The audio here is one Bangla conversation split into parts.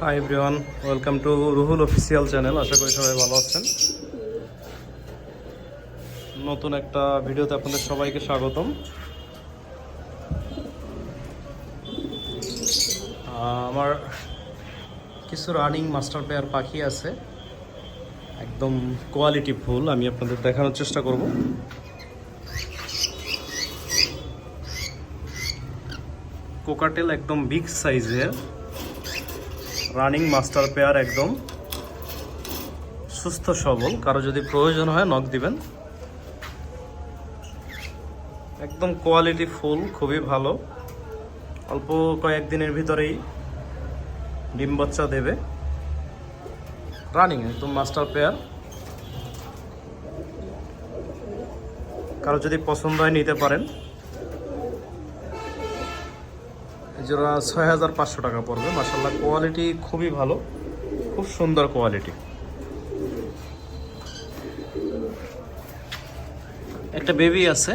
Hi everyone welcome to Ruhul official channel আশা করি সবাই ভালো আছেন। নতুন একটা ভিডিওতে আপনাদের সবাইকে স্বাগতম। আমার কিছু রানিং মাস্টার পেয়ার পাখি আছে। একদম কোয়ালিটি ফুল, আমি আপনাদের দেখানোর চেষ্টা করব। কোকাটেল একদম বিগ সাইজের রানিং মাস্টার পেয়ার একদম। সুস্থ, সবল। কারও যদি প্রয়োজন হয় নখ দিবেন। একদম কোয়ালিটি ফুল খুবই ভালো। অল্প কয়েকদিনের ভিতরেই ডিম বাচ্চা দেবে। রানিং একদম মাস্টার পেয়ার কারও যদি পছন্দ হয়, নিতে পারেন। জোড়া ছয় হাজার পাঁচশো টাকা পড়বে। মাসাল্লাহ কোয়ালিটি খুবই ভালো। খুব সুন্দর কোয়ালিটি একটা বেবি আছে।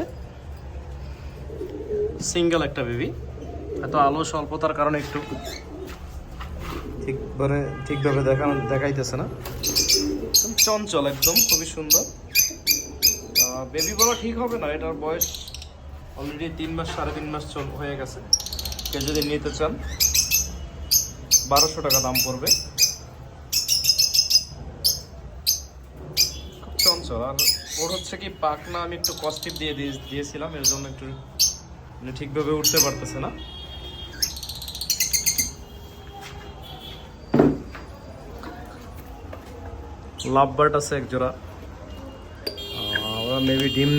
সিঙ্গেল একটা বেবি এত আলো স্বল্পতার কারণে একটু ঠিকভাবে ঠিকভাবে দেখানো, দেখাইতেছে না। একদম চঞ্চল, একদম খুবই সুন্দর। বেবি বলা ঠিক হবে না, এটার বয়স অলরেডি তিন মাস, সাড়ে তিন মাস চল হয়ে গেছে। কেউ যদি নিতে চান, বারোশো টাকা দাম পড়বে। খুব চঞ্চল। আর ওর হচ্ছে কি পাকনা আমি একটু কস্টিপ দিয়ে দিয়ে- দিয়েছিলাম, এর জন্য একটু মানে ঠিকভাবে উঠতে পারতেছে না। লাভ বার্ড আছে এক জোড়া। ওরা মেবি ডিম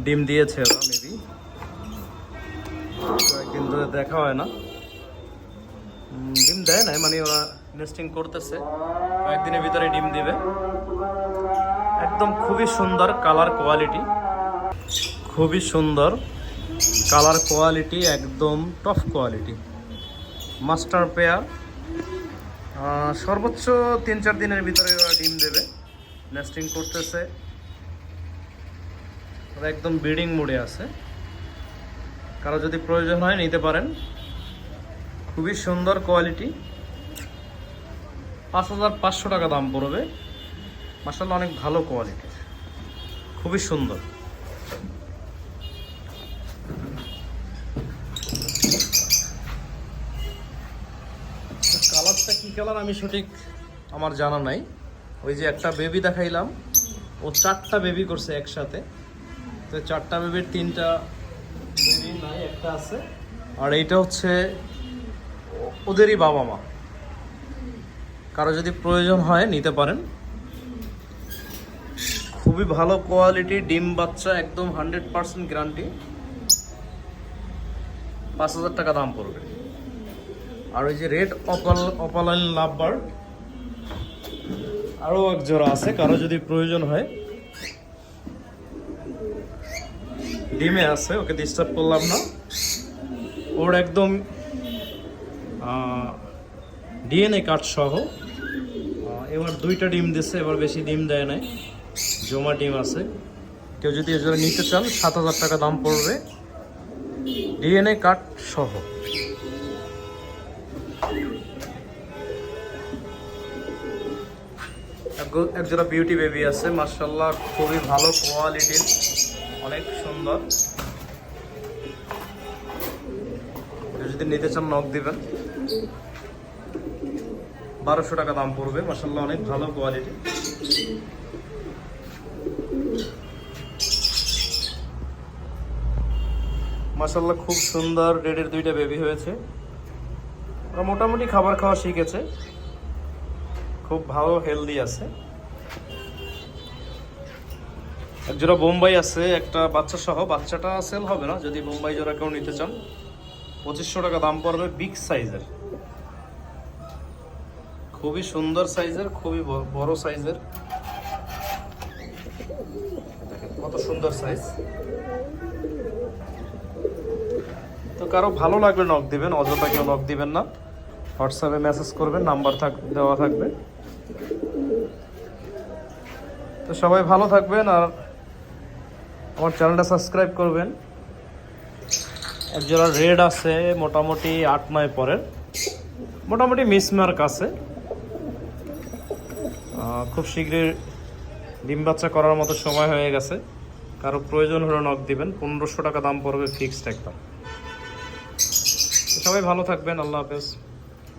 ডিম দিয়েছে ওরা মেবি কয়েকদিন ধরে দেখা হয় না। ডিম দেয় না মানে ওরা নেস্টিং করতেছে। কয়েকদিনের ভিতরে ডিম দিবে। একদম খুবই সুন্দর কালার কোয়ালিটি খুবই সুন্দর কালার কোয়ালিটি একদম টপ কোয়ালিটি মাস্টার পেয়ার সর্বোচ্চ তিন চার দিনের ভিতরে ওরা ডিম দেবে। নেস্টিং করতেছে। ওরা একদম ব্রিডিং মোডে আছে। কারও যদি প্রয়োজন হয়, নিতে পারেন। খুবই সুন্দর কোয়ালিটি। পাঁচ হাজার পাঁচশো টাকা দাম পড়বে। মাসাল্লাহ অনেক ভালো কোয়ালিটির খুবই সুন্দর। কালারটা কি কালার আমি সঠিক আমার জানা নাই। ওই যে একটা বেবি দেখাইলাম। ও চারটা বেবি করছে একসাথে। তো চারটা বেবির তিনটা বেবি একটা আছে। আর এইটা হচ্ছে ওদেরই বাবা মা। কারও যদি প্রয়োজন হয় নিতে পারেন। খুবই ভালো কোয়ালিটি, ডিম বাচ্চা, একদম হান্ড্রেড পার্সেন্ট গ্যারান্টি। পাঁচ হাজার টাকা দাম পড়বে। আর ওই যে red opal, opaline love bird আরও এক জোড়া আছে, কারও যদি প্রয়োজন হয়। ডিমে আছে, ওকে ডিস্টার্ব করলাম না। ওর একদম ডিএনএ কার্ড সহ এবার দুইটা ডিম দিচ্ছে এবার বেশি ডিম দেয় নাই, জমা ডিম আছে। কেউ যদি এজন্য নিতে চান, সাত হাজার টাকা দাম পড়বে। ডিএনএ কার্ড সহ। এক- এক বিউটি বেবি আছে মার্শাল্লাহ খুবই ভালো কোয়ালিটির অনেক সুন্দর। যদি নিতে চান নখ দিবেন। বারোশো টাকা দাম পড়বে। মার্শাল্লাহ অনেক ভালো কোয়ালিটি মার্শাল্লাহ খুব সুন্দর ডেডের দুইটা বেবি হয়েছে। ওরা মোটামুটি খাবার খাওয়া শিখেছে। খুব ভালো হেলদি আছে। এক জোড়া বোম্বাই আছে, একটা বাচ্চা সহ। বাচ্চাটা সেল হবে না, যদি বোম্বাই জোড়া কেউ নিতে চান। পঁচিশশো টাকা দাম পড়বে বিগ সাইজের খুবই সুন্দর সাইজের খুবই বড় সাইজের কত সুন্দর সাইজ তো কারও ভালো লাগবে নক দিবেন, অযথা কেউ নক দিবেন না। হোয়াটসঅ্যাপে মেসেজ করবেন নাম্বার থাক দেওয়া থাকবে। তো সবাই ভালো থাকবেন আর আমার চ্যানেলটা সাবস্ক্রাইব করবেন। এক জোড়া রেড আছে, মোটামুটি আট নয় পরের। মোটামুটি মিসমার্ক আছে। খুব শীঘ্রই ডিম বাচ্চা করার মতো সময় হয়ে গেছে। কারও প্রয়োজন হলে নক দিবেন। পনেরোশো টাকা দাম পড়বে ফিক্সড একদম। সবাই ভালো থাকবেন। আল্লাহ হাফেজ।